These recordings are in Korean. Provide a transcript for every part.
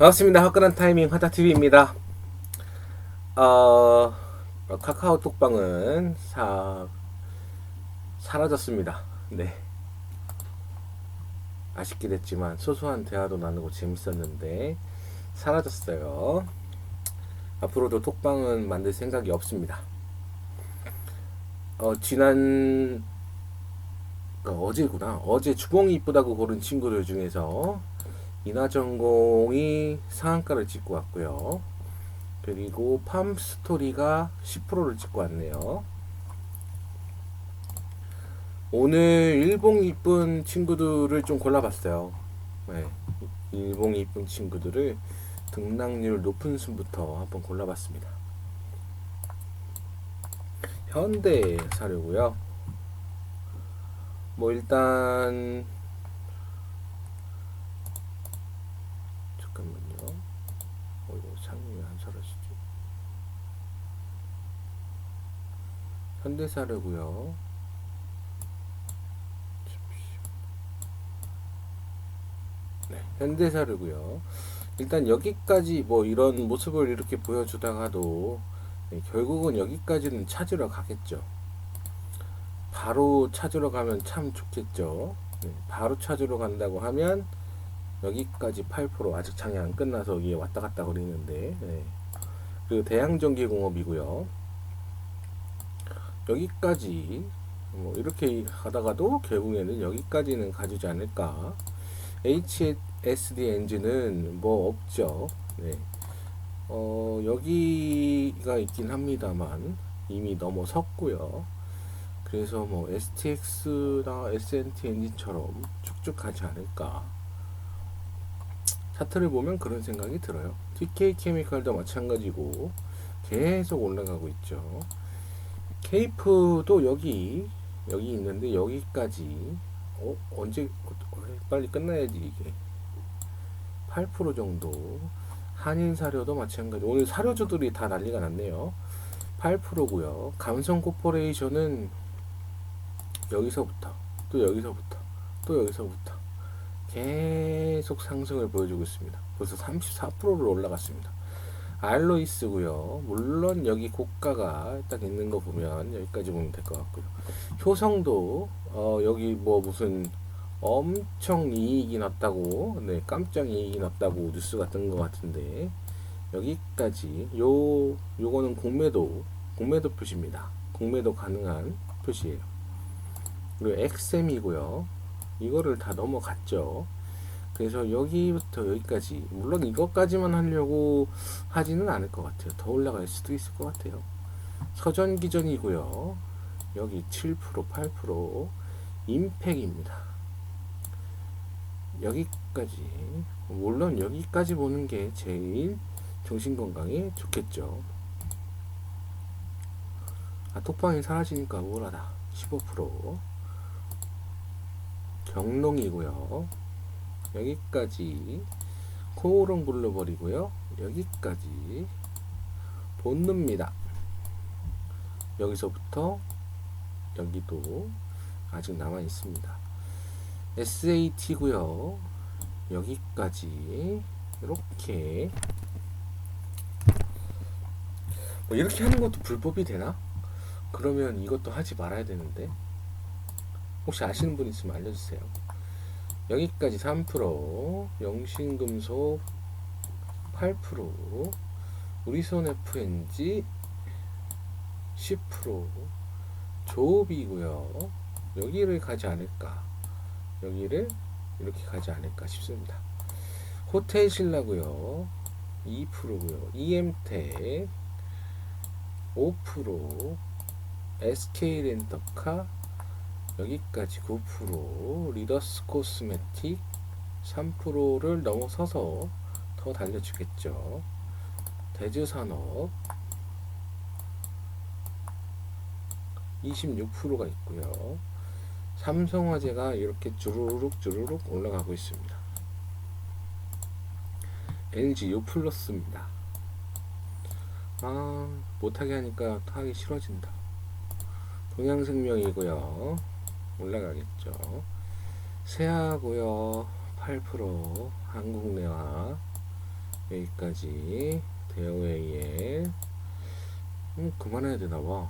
반갑습니다. 화끈한 타이밍 화타TV입니다. 어, 카카오톡방은 사, 사라졌습니다. 네. 아쉽게 됐지만 소소한 대화도 나누고 재밌었는데 사라졌어요. 앞으로도 톡방은 만들 생각이 없습니다. 어, 지난 어, 어제구나. 어제 주봉이 이쁘다고 고른 친구들 중에서 인하전공이 상한가를 찍고 왔고요. 그리고 팜스토리가 10%를 찍고 왔네요. 오늘 일봉 이쁜 친구들을 좀 골라봤어요. 네, 일봉 이쁜 친구들을 등락률 높은 순부터 한번 골라봤습니다. 현대 사려고요. 뭐 일단 잠깐만요. 어 이거 상이 왜 안 사라지지? 현대사려고요. 네, 현대사려고요. 일단 여기까지 뭐 이런 모습을 이렇게 보여주다가도 네, 결국은 여기까지는 찾으러 가겠죠. 바로 찾으러 가면 참 좋겠죠. 네, 바로 찾으러 간다고 하면 여기까지 8% 아직 장이 안 끝나서 위에 왔다 갔다 거리는데 네. 그리고 대양전기공업이고요. 여기까지 뭐 이렇게 하다가도 결국에는 여기까지는 가주지 않을까. HSD 엔진은 뭐 없죠. 네. 어, 여기가 있긴 합니다만 이미 넘어섰고요. 그래서 뭐 STX나 SNT 엔진처럼 쭉쭉 가지 않을까. 차트를 보면 그런 생각이 들어요. TK 케미칼도 마찬가지고 계속 올라가고 있죠. 케이프도 여기 여기 있는데 여기까지. 어 언제 어, 빨리 끝나야지 이게. 8% 정도. 한인 사료도 마찬가지. 오늘 사료주들이 다 난리가 났네요. 8%고요. 감성 코퍼레이션은 여기서부터 또 여기서부터 또 여기서부터 계속 상승을 보여주고 있습니다. 벌써 34%를 올라갔습니다. 알로이스고요. 물론 여기 고가가 딱 있는 거 보면 여기까지 보면 될 것 같고요. 효성도 어, 여기 뭐 무슨 엄청 이익이 났다고 네 깜짝 이익이 났다고 뉴스가 뜬것 같은데 여기까지 요 요거는 공매도 공매도 표시입니다. 공매도 가능한 표시예요. 그리고 XM이고요. 이거를 다 넘어갔죠. 그래서 여기부터 여기까지 물론 이것까지만 하려고 하지는 않을 것 같아요. 더 올라갈 수도 있을 것 같아요. 서전 기전이고요. 여기 7% 8% 임팩입니다. 여기까지 물론 여기까지 보는 게 제일 정신 건강에 좋겠죠. 아 톡방이 사라지니까 우울하다. 15% 경롱이고요. 여기까지 코오롱 굴러버리고요. 여기까지 본느입니다. 여기서부터 여기도 아직 남아 있습니다. SAT고요. 여기까지 이렇게 뭐 이렇게 하는 것도 불법이 되나? 그러면 이것도 하지 말아야 되는데 혹시 아시는 분 있으면 알려주세요. 여기까지 3%, 영신금속 8%, 우리손 FNG 10%, 조업이고요. 여기를 가지 않을까? 여기를 이렇게 가지 않을까 싶습니다. 호텔 신라고요. 2%고요. EM텍 5%, SK 렌터카 여기까지 9% 리더스 코스메틱 3%를 넘어서서 더 달려주겠죠. 대주산업 26%가 있고요. 삼성화재가 이렇게 주르륵 주르륵 올라가고 있습니다. NG 요 플러스입니다. 아 못하게 하니까 하기 싫어진다. 동양생명이고요. 올라가겠죠. 세하고요. 8% 한국내화 여기까지 대어웨이에 음, 그만해야 되나봐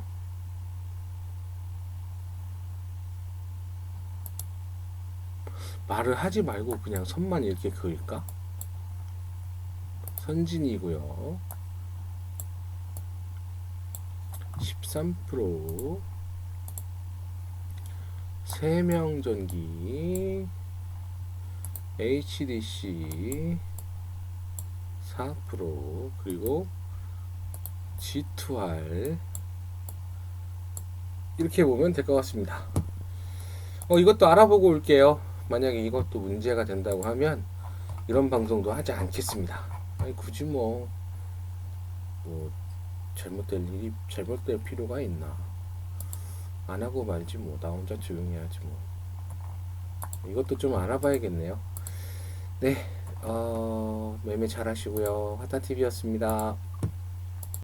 말을 하지 말고 그냥 선만 이렇게 그을까? 선진이고요 13% 세명전기 HDC 4% 그리고 G2R 이렇게 보면 될 것 같습니다. 어, 이것도 알아보고 올게요. 만약에 이것도 문제가 된다고 하면 이런 방송도 하지 않겠습니다. 아니 굳이 뭐, 뭐 잘못될 일이 잘못될 필요가 있나? 안 하고 말지 뭐. 나 혼자 조용히 하지 뭐. 이것도 좀 알아봐야겠네요. 네, 어, 매매 잘 하시고요. 화타TV였습니다.